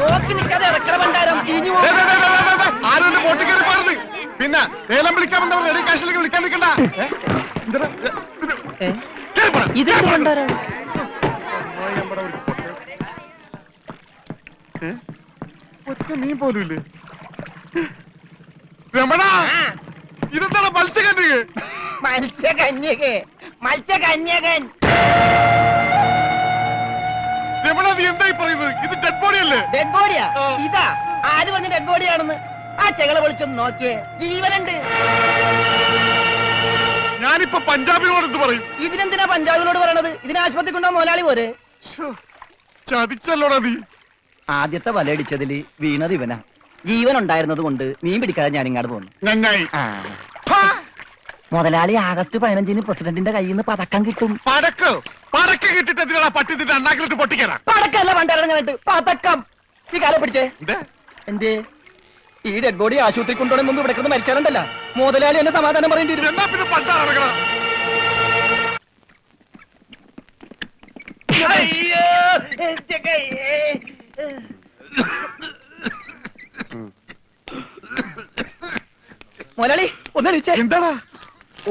നോക്കി നിൽക്കാതെ ഇറക്കണ ഭണ്ഡാരം. ചീഞ്ഞു ആരും ബോട്ടിൽ കയറി പാടുന്നു പിന്നെ ഏലം വിളിക്കാൻ റെഡി കാശിലേക്ക് വിളിക്കാൻ നിൽക്കണ്ട. ഇതെന്ത്. ഏ? ഒറ്റ മീൻ പോലും ഇല്ലേ? രമണ! ഇതെന്താണ് മത്സ്യകന്യക? മത്സ്യകന്യക. മത്സ്യകന്യകൻ. രമണ നീ എന്തായി പറയുന്നത്? ഇത് ഡെഡ് ബോഡി അല്ലേ? ഡെഡ് ബോഡിയാ ഇതാ. ആര് വന്ന് ഡെഡ് ബോഡിയാണെന്ന് ആ ചെകളെ വിളിച്ചൊന്ന് നോക്കിയേ. ജീവനുണ്ട്. ഞാനിപ്പോ പഞ്ചാബിനോട് എന്ത് പറയും? ഇതിനെന്തിനാ പഞ്ചാബിനോട് പറയണത്? ഇതിനെ ആശുപത്രി കൊണ്ടോ മോലാളി പോരെ? ചതിച്ചല്ലോടാ നീ. ആദ്യത്തെ വലയടിച്ചതിൽ വീണത് ഇവനാ. ജീവൻ ഉണ്ടായിരുന്നത് കൊണ്ട് മീൻ പിടിക്കാതെ ഞാൻ ഇങ്ങോട്ട് പോന്നു. നന്നായി. മുതലാളി ആഗസ്റ്റ് പതിനഞ്ചിന് പ്രസിഡന്റിന്റെ കയ്യിൽ നിന്ന് പതക്കം കിട്ടും. പടക്ക് പടക്ക് കിട്ടിട്ട് എന്തിനാ പട്ടി നിന്റെ അണ്ണാക്കിലിട്ട് പൊട്ടിക്കാനാ പടക്കല്ല പണ്ടിറങ്ങാനായിട്ട് പതക്കം. ഈ കാലം പിടിച്ചേ. എന്തേ? ഈ ഡെഡ് ബോഡി ആശുപത്രി കൊണ്ടുപോകണ മുമ്പ് ഇവിടെ കിടന്ന് മരിച്ചാലുണ്ടല്ല. മുതലാളി എന്നെ സമാധാനം പറയേണ്ടി വരും. എന്നാ പിന്നെ പണ്ടാ നടക്കണം? അയ്യോ മുതലാളി ഒന്നടിച്ചേ എന്താടാ?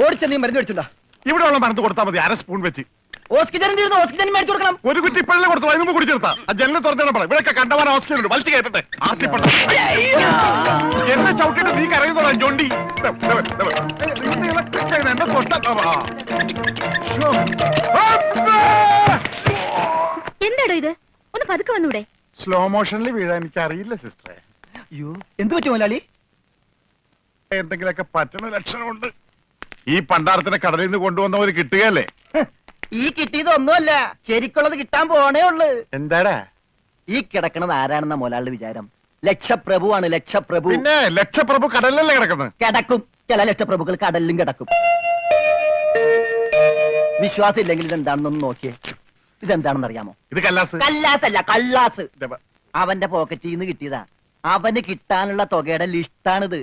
ഓടിച്ച നീ മരുന്ന് മേടിച്ചുണ്ടാ ഇവിടെ ഉള്ള മരുന്ന് കൊടുത്താൽ മതി അര സ്പൂൺ വെച്ച്. ഓക്സിജൻ തീർന്നു? ഓക്സിജൻ മേടിച്ചു കൊടുക്കണം. ഒരു കുറ്റി ഇപ്പോഴല്ലേ കൊടുത്തു അതിന് മുമ്പ് കുടിച്ചെടുത്താ ആ ജനലിൽ തുറന്നു പറ ഇവിടെയൊക്കെ കണ്ടവാൻ ഹോസ്പിറ്റലുണ്ട്. വലിച്ചു കയറ്റട്ടെ. ആർത്തിപ്പണ്ട എന്നെ ചവിട്ടിട്ട് നീ കരയുന്നോടാ ജോണ്ടി എന്നെ. അമ്മേ! എന്താടോ ഇത്? ഒന്ന് പതുക്കെ വന്നൂടെ. സ്ലോ മോഷനിൽ വീഴാൻ എനിക്ക് അറിയില്ല സിസ്റ്ററെ. അയ്യോ എന്ത് പറ്റും മുതലാളി എന്തെങ്കിലുമൊക്കെ പറ്റണ ലക്ഷണമുണ്ട്. ഈ പണ്ടാരത്തിനെ കടലിൽ നിന്ന് കൊണ്ടുവന്നവര് കിട്ടുകയല്ലേ? ഈ കിട്ടിയതൊന്നുമല്ല ശരിക്കുള്ളത് കിട്ടാൻ പോണേ ഉള്ളു. എന്താടാ? ഈ കിടക്കണത് ആരാണെന്ന മൊലാളുടെ വിചാരം? ലക്ഷപ്രഭുവാണ് ലക്ഷപ്രഭു. പിന്നെ ലക്ഷപ്രഭു കടലിലല്ലേ കിടക്കുന്നത്? കിടക്കും. ചില ലക്ഷപ്രഭുക്കൾ കടലിലും കിടക്കും. വിശ്വാസം ഇല്ലെങ്കിൽ ഇതെന്താണെന്നൊന്ന് നോക്കിയേ. ഇതെന്താണെന്ന് അറിയാമോ ഇത് കല്ലാസ്. കല്ലാസ് അല്ല കല്ലാസ് അവന്റെ പോക്കറ്റിൽ നിന്ന് കിട്ടിയതാ. അവന് കിട്ടാനുള്ള തുകയുടെ ലിസ്റ്റാണിത്.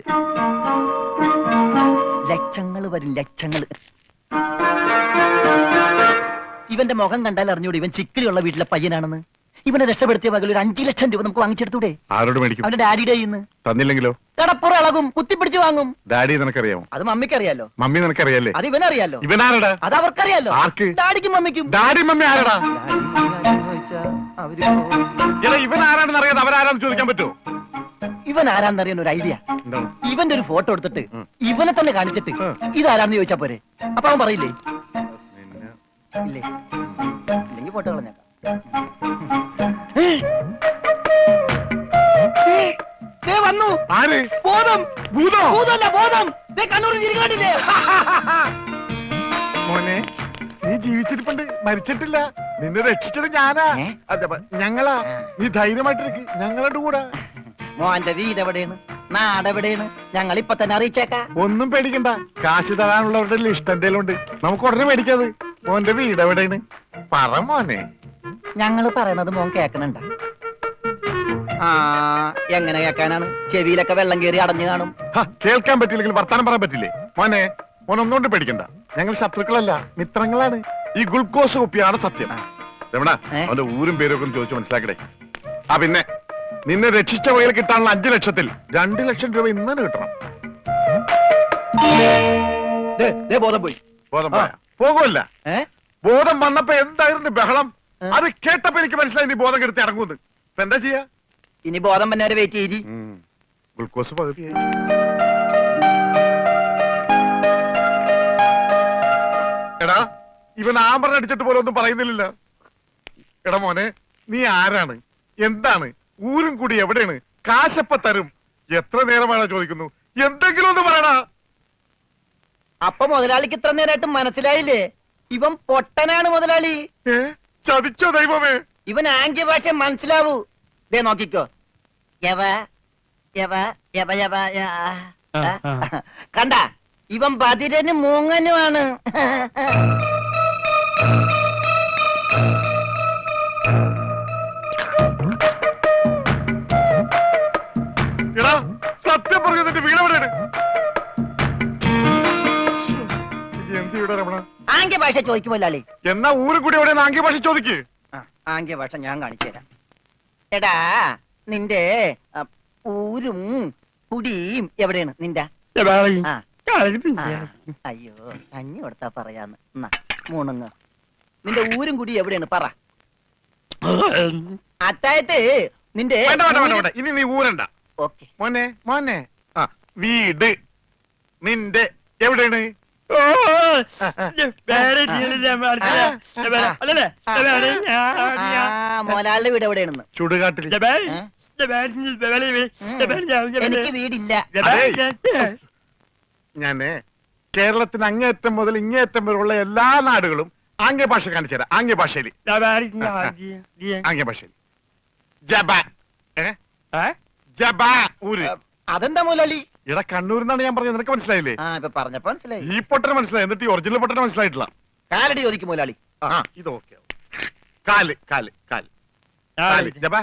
ലക്ഷങ്ങൾ വരും ലക്ഷങ്ങൾ ഇവന്റെ മുഖം കണ്ടാൽ അറിഞ്ഞൂടെ ഇവൻ ചിക്കിലുള്ള വീട്ടിലെ പയ്യനാണെന്ന്. ഇവനെ രക്ഷപ്പെടുത്തിയ പകൽ ഒരു അഞ്ചു ലക്ഷം രൂപ നമുക്ക് വാങ്ങിച്ചെടുത്തൂടെ? ആരോട് മേടിക്കും? അവന്റെ ഡാഡിയുടെ ഇന്ന് തന്നില്ലെങ്കിലോ? കടപ്പുറ ഇളകും കുത്തിപ്പിടിച്ച് വാങ്ങും. ഡാഡി നിനക്കറിയാമോ? അത് മമ്മിക്കറിയാലോ. മമ്മി നിനക്കറിയാലേ അത് ഇവനറിയാലോ. ഇവനാരടാ അത് അവർക്കറിയാലോ. ആർക്ക്? ഡാഡിക്കും മമ്മിക്കും. ഡാഡി മമ്മി ആരടാ? അവർ ഇവൻ ആരാണെന്ന് അറിയാതെ ചോദിക്കാൻ പറ്റുമോ? ഇവൻ ആരാന്നറിയാൻ ഒരു ഐഡിയ എന്താണ് ഇവന്റെ ഒരു ഫോട്ടോ എടുത്തിട്ട് ഉം. ഇവനെ തന്നെ കാണിച്ചിട്ട് ഉം. ഇതാരാന്ന് ചോദിച്ചാ പോരെ? അപ്പൊ അവൻ പറയില്ലേ? ഇല്ലേ? ഇല്ലെങ്കിൽ ഫോട്ടോ കളഞ്ഞേക്കാം. ദേ വന്നു. ആര്? ബോധം. ഭൂതോ. ഭൂതമല്ല ബോധം. ദേ കണ്ണൂർ ചിരിക്കാണ്ടില്ലേ മോനെ നീ ജീവിച്ചിരിപ്പുണ്ട്. മരിച്ചിട്ടില്ല. നിന്നെ രക്ഷിച്ചത് ഞാനാ. ഏ? അതെ ഞങ്ങളാ. ആ. നീ ധൈര്യമായിട്ടിരിക്കും. ഞങ്ങളുടെ കൂടെ. മോന്റെ വീട് എവിടെയാണ്? നാടെവിടെയാണ് ഞങ്ങൾ ഇപ്പൊ തന്നെ അറിയിച്ചേക്കാ. ഒന്നും പേടിക്കണ്ട. കാശ് തരാനുള്ളവരുടെ ലിസ്റ്റ് എന്തെങ്കിലും ഉണ്ട്. നമുക്ക് ഉടനെ മേടിക്കാത്. മോന്റെ വീട് എവിടെയാണ്? പറ മോനെ. ഞങ്ങൾ പറയണത് മോൻ കേക്കണുണ്ട. ആ എങ്ങനെ കേക്കാനാണ്? ചെവിയിലൊക്കെ വെള്ളം കയറി അടഞ്ഞു കാണും. ഹ, കേൾക്കാൻ പറ്റില്ലെങ്കിൽ വർത്താനം പറയാൻ പറ്റില്ലേ? മോനെ മോൻ ഒന്നുകൊണ്ട് പേടിക്കണ്ട. ഞങ്ങൾ ശത്രുക്കളല്ല മിത്രങ്ങളാണ്. ഈ ഗ്ലൂക്കോസ് കുപ്പിയാണ് സത്യം. രമണ ഏ? അവന്റെ ഊരും പേരും ഒക്കെ ഒന്ന് ചോദിച്ചു മനസ്സിലാക്കടേ. ആ പിന്നെ? നിന്നെ രക്ഷിച്ച വകയിൽ കിട്ടാനുള്ള അഞ്ചു ലക്ഷത്തിൽ രണ്ട് ലക്ഷം രൂപ ഇന്നലെ കിട്ടണം. ദേ, ദേ ബോധം പോയി. ബോധം ആ. പോയാ? പോകുമല്ല ഏ? ബോധം വന്നപ്പോ എന്തായിരുന്നു ബഹളം? അത് കേട്ടപ്പോ എനിക്ക് മനസ്സിലായി നീ ബോധം കെടുത്തി ഇറങ്ങുന്നത് ഇപ്പൊ എന്താ ചെയ്യാ? ഇനി ബോധം പിന്നെ വരെ വെയിറ്റ് ചെയ്തി ഗ്ലൂക്കോസ് പകുതിയായി എടാ ഇവൻ ആമ്പറിനടിച്ചിട്ട് പോലെ ഒന്നും പറയുന്നില്ല എടാ മോനെ നീ ആരാണ്? എന്താണ്? ഊരും കൂടി എവിടെയാണ്? കാശപ്പ തരും. എത്ര നേരമാണോ ചോദിക്കുന്നു. എന്തെങ്കിലും ഒന്ന് പറയടാ. അപ്പൊ മുതലാളിക്ക് ഇത്ര നേരമായിട്ട് മനസ്സിലായില്ലേ? ഇവൻ പൊട്ടനാണ് മുതലാളി. ഏ? ചതിച്ചോ ദൈവമേ. ഇവൻ ആംഗ്യ ഭാഷ മനസ്സിലാവൂ. ദേ നോക്കിക്കോ. യവ യവ യവ യവ യ- കണ്ട? ഇവൻ ബതിരനും മൂങ്ങനുമാണ്. സത്യം പറഞ്ഞു എന്നിട്ട് വീട് എവിടെയാണ് എന്ത് രമണ? ആംഗ്യ ഭാഷ ചോദിക്കുമല്ലേ എന്നാ ഊരും കൂടി എവിടെയാണ് ആംഗ്യ ഭാഷ ചോദിക്ക്? ആംഗ്യ ഭാഷ ഞാൻ കാണിച്ചു തരാം. എടാ നിന്റെ ഊരും കുടിയും എവിടെയാണ്? നിന്റെ? ആ. ആ, അയ്യോ കഞ്ഞി കൊടുത്താ പറയാന്ന്. എന്നാ മൂണുങ്ങ്. നിന്റെ ഊരും കുടി എവിടെയാണ്? പറ. അത്തായത്ത് നിന്റെ വേണ്ട വേണ്ട വേണ്ട വേണ്ട. ഇനി നീ ഊരണ്ട. ഓക്കെ. മോനെ മോനെ. ആ വീട്. നിന്റെ എവിടെയാണ്? ഓ ഞാൻ- ആ, മോലാളുടെ വീട് എവിടെയാണ് ചുടുകാട്ടിൽ. ജബേ, എനിക്ക് വീടില്ല. ഞാനേ കേരളത്തിന് അങ്ങേയറ്റം മുതൽ ഇങ്ങേയറ്റം വരെയുള്ള എല്ലാ നാടുകളും ആംഗ്യ ഭാഷ കാണിച്ചു തരാം. ആംഗ്യ ഭാഷയിൽ ജബേ, ആംഗ്യ ഭാഷയിൽ ജപാൻ അതെന്താ മോലാളി ഇട കണ്ണൂരിന്നാണ് ഞാൻ പറഞ്ഞത്. നിനക്ക് മനസ്സിലായില്ലേ? ആ ഇപ്പൊ പറഞ്ഞപ്പോ മനസ്സിലായി. ഈ പൊട്ടന് മനസ്സിലായി. എന്നിട്ട് ഈ ഒറിജിനൽ പൊട്ടന് മനസ്സിലായിട്ടില്ല. കാലടി ചോദിക്കും മുലാളി ആ ഇത് ഓക്കെ കാൽ കാൽ കാൽ. കാൽ ജബ.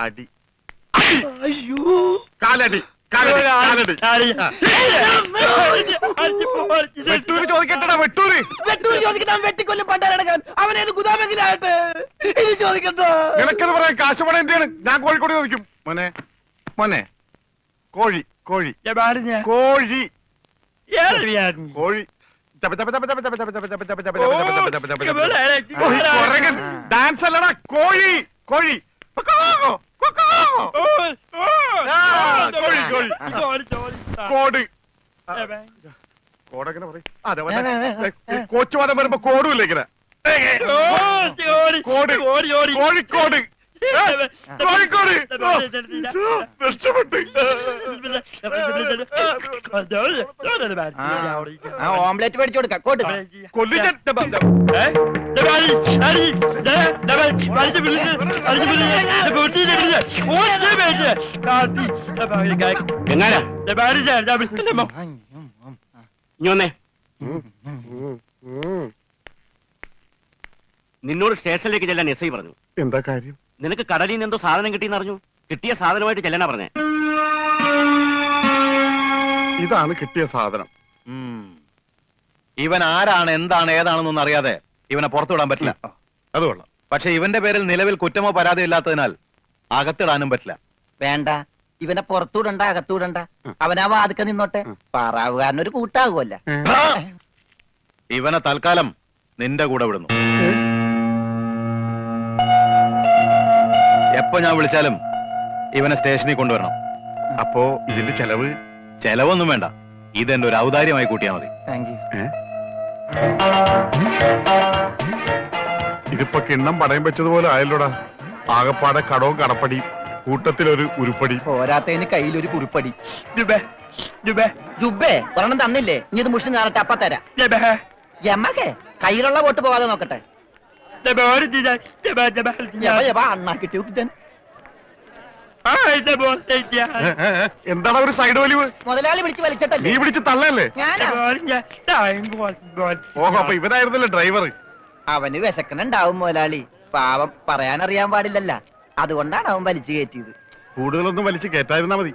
അടി. അയ്യോ. കാലടി. ഞാൻ ചോദിക്കും മോനെ മോനെ കോഴി കോഴി കോഴി കോഴി കോഴി കോഴി കോട് കോടങ്ങനെ പറയും. കോച്ചുവാദം വരുമ്പോ കോടും ഇല്ല ഇങ്ങനെ കോട് കോഴിക്കോട് കോഴിക്കോട് രക്ഷപ്പെട്ട് ആ ഓംലെറ്റ് മേടിച്ചു കൊടുക്കാം കോട്ട് കൊല്ലിന്റെ നിന്നോട് സ്റ്റേഷനിലേക്ക് ചെല്ലാൻ എസ് ഐ പറഞ്ഞു എന്താ കാര്യം നിനക്ക് കടലിൽ നിന്ന് എന്തോ സാധനം കിട്ടിയെന്ന് അറിഞ്ഞു കിട്ടിയ സാധനമായിട്ട് ചെല്ലാനാ പറഞ്ഞേ ഇതാണ് കിട്ടിയ സാധനം ഇവൻ ആരാണ് എന്താണ് ഏതാണെന്നൊന്നും അറിയാതെ ഇവനെ പുറത്തുവിടാൻ പറ്റില്ല. അത് കൊള്ളാം. പക്ഷെ ഇവന്റെ പേരിൽ നിലവിൽ കുറ്റമോ പരാതിയോ ഇല്ലാത്തതിനാൽ അകത്തിടാനും പറ്റില്ല. വേണ്ട. ഇവനെ പുറത്തുവിടണ്ട അകത്തുവിടണ്ട. അവനാ വാതുക്ക നിന്നോട്ടെ. പറാവുകാരനൊരു പാറാവുകാരൻ ഒരു കൂട്ടാകുമല്ല ഇവനെ തൽക്കാലം നിന്റെ കൂടെ വിടുന്നു. എപ്പോ ഞാൻ വിളിച്ചാലും ഇവനെ സ്റ്റേഷനിൽ കൊണ്ടുവരണം. അപ്പോ ഇതിന്റെ ചെലവ്? ചെലവൊന്നും വേണ്ട. ഇതെന്റെ ഒരു ഔദാര്യമായി കൂട്ടിയാൽ മതി. താങ്ക് യു ഇതിപ്പോ കിണ്ണം പടയം വെച്ചതുപോലെ ആയല്ലോടാ. ആകപ്പാടെ കടവും കടപ്പടി കൂട്ടത്തിലൊരു ഉരുപ്പടി. പോരാത്തതിന് കയ്യിലൊരു കുറിപ്പടി ജുബേ ഒരെണ്ണം തന്നില്ലേ? ഇനി ഇത് മുഷിന് ഞാനട്ടെ അപ്പ തരാം. യമകെ കയ്യിലുള്ള വോട്ട് പോവാതെ നോക്കട്ടെ. ഏ, എന്താണ് ഒരു സൈഡ് വലിവ്? മുതലാളി വിളിച്ച് നീ വലിച്ചിട്ടല്ലേ പിടിച്ച് തള്ളല്ലേ ഓഹോ അപ്പൊ ഇവരായിരുന്നല്ലേ ഡ്രൈവർ അവന് വിശക്കണുണ്ടാവും മുതലാളി. പാവം പറയാനറിയാൻ പാടില്ലല്ല. അതുകൊണ്ടാണ് അവൻ വലിച്ചു കയറ്റിയത്. കൂടുതലൊന്നും വലിച്ചു കയറ്റായിരുന്നാ മതി.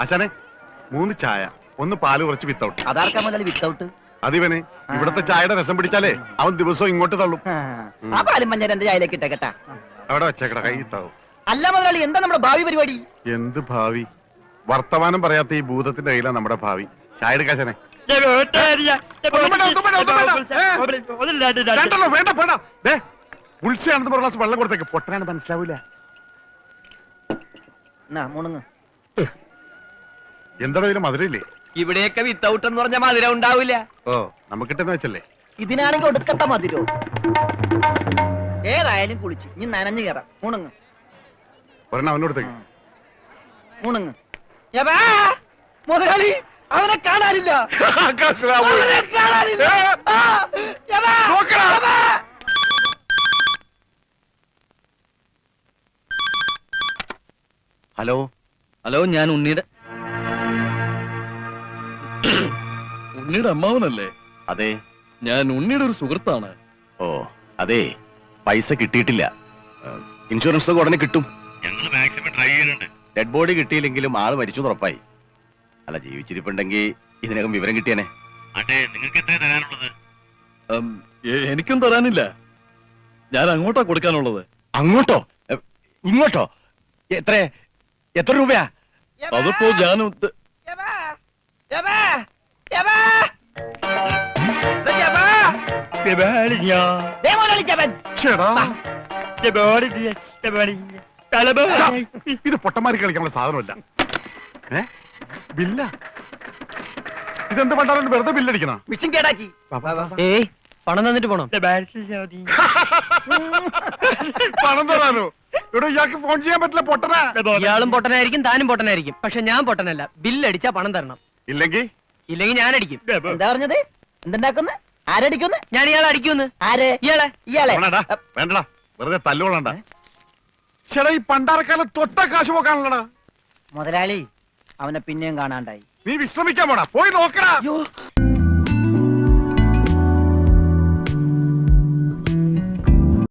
അച്ഛനെ മൂന്ന് ചായ ഒന്ന് പാൽ കുറച്ച് വിത്തൗട്ട് അതാർക്കാ മുതലാളി വിത്തൗട്ട് അതിവന് ഇവിടത്തെ ചായയുടെ രസം പിടിച്ചാലേ അവൻ ദിവസവും ഇങ്ങോട്ട് തള്ളും. ആ. പാലും മഞ്ഞ രണ്ട് ചായയിലേക്ക് ഇട്ടേക്കട്ടാ? അവിടെ വെച്ചേക്കട കൈ ഇത്താവും അല്ല മുതലാളി എന്താ നമ്മുടെ ഭാവി പരിപാടി? എന്ത് ഭാവി? വർത്തമാനം പറയാത്ത ഈ ഭൂതത്തിന്റെ കയ്യിലാണ് നമ്മുടെ ഭാവി. ചായ എടുക്കാശനെ വേണ്ട വേണ്ട ദേ ഉത്സയാണെന്ന് പറഞ്ഞ ഗ്ലാസ് വെള്ളം കൊടുത്തേക്ക്. പൊട്ടനാണ് മനസ്സിലാവൂല. എന്താണോ ഇതിന് മധുരയില്ലേ ഇവിടെയൊക്കെ വിത്തൗട്ട് എന്ന് പറഞ്ഞ മധുരം ഉണ്ടാവില്ല ഓ നമുക്കിട്ടെന്ന് വെച്ചല്ലേ? ഇതിനാണെങ്കിൽ ഒടുക്കത്ത മധുരോ? ഏതായാലും കുളിച്ചു. ഇനി നനഞ്ഞു കയറാം മുണുങ്ങ്. ഒരെണ്ണം അവനോടത്തേക്ക് മുണുങ്ങ് യവാ, മുതലാളി അവനെ കാണാനില്ല. അവനെ കാണാനില്ല. ആ, യവാ, യവാ. ഹലോ? ഹലോ ഞാൻ ഉണ്ണിയുടെ ഉണ്ണിയുടെ അമ്മാവനല്ലേ? അതെ. ഞാൻ ഉണ്ണിയുടെ ഒരു സുഹൃത്താണ്. ഓ അതെ. പൈസ കിട്ടിയിട്ടില്ല. ഏഹ്, ഇൻഷുറൻസ് ഒക്കെ ഉടനെ കിട്ടും. ഞങ്ങൾ മാക്സിമം ട്രൈ ചെയ്യുന്നുണ്ട്. ഡെഡ് ബോഡി കിട്ടിയില്ലെങ്കിലും ആൾ മരിച്ചു ഉറപ്പായി അല്ല ജീവിച്ചിരിപ്പുണ്ടെങ്കിൽ ഇതിനകം വിവരം കിട്ടിയനെ. അതെ നിങ്ങൾക്ക് എത്ര തരാനുള്ളത്? എ- എനിക്കും തരാനില്ല. ഞാൻ അങ്ങോട്ടാ കൊടുക്കാനുള്ളത്. അങ്ങോട്ടോ? ഇങ്ങോട്ടോ? എത്ര? എത്ര രൂപയാ? അതിപ്പോ ഞാൻ ഉദ്ദ- ദേ മുതലാളി ജപൻ. ചേടാ ഇത് പൊട്ടന്മാർക്ക് കളിക്കാനുള്ള സാധനമല്ല. ഏ? ബില്ല. ഇതെന്ത് പണ്ടാലും വെറുതെ ബില്ലടിക്കണ? മിഷൻ കേടാക്കി. ഏയ് പണം തന്നിട്ട് പോണം? പണം തരാനോ ഇവിടെ ഇയാൾക്ക് ഫോൺ ചെയ്യാൻ പറ്റില്ല പൊട്ടനാ. ഇയാളും പൊട്ടനായിരിക്കും താനും പൊട്ടനായിരിക്കും. പക്ഷെ ഞാൻ പൊട്ടനല്ല ബില്ലടിച്ചാ പണം തരണം. ഇല്ലെങ്കിൽ ഇല്ലെങ്കിൽ ഞാൻ അടിക്കും എന്താ പറഞ്ഞത്? എന്തുണ്ടാക്കുന്നു? ആരടിക്കുന്നു? ഞാൻ ഇയാളെ അടിക്കുന്നു. ആരെ? ഇയാളെ. ഇയാളെ. വേണ്ടടാ വേണ്ടടാ. വെറുതെ തല്ലുകൊള്ളണ്ട ചേടാ ഈ പണ്ടാരക്കാലം തൊട്ട കാശ് പോക്കാണല്ലടാ മുതലാളി അവനെ പിന്നെയും കാണാണ്ടായി. നീ വിശ്രമിക്കാൻ പോണ പോയി നോക്കടാ.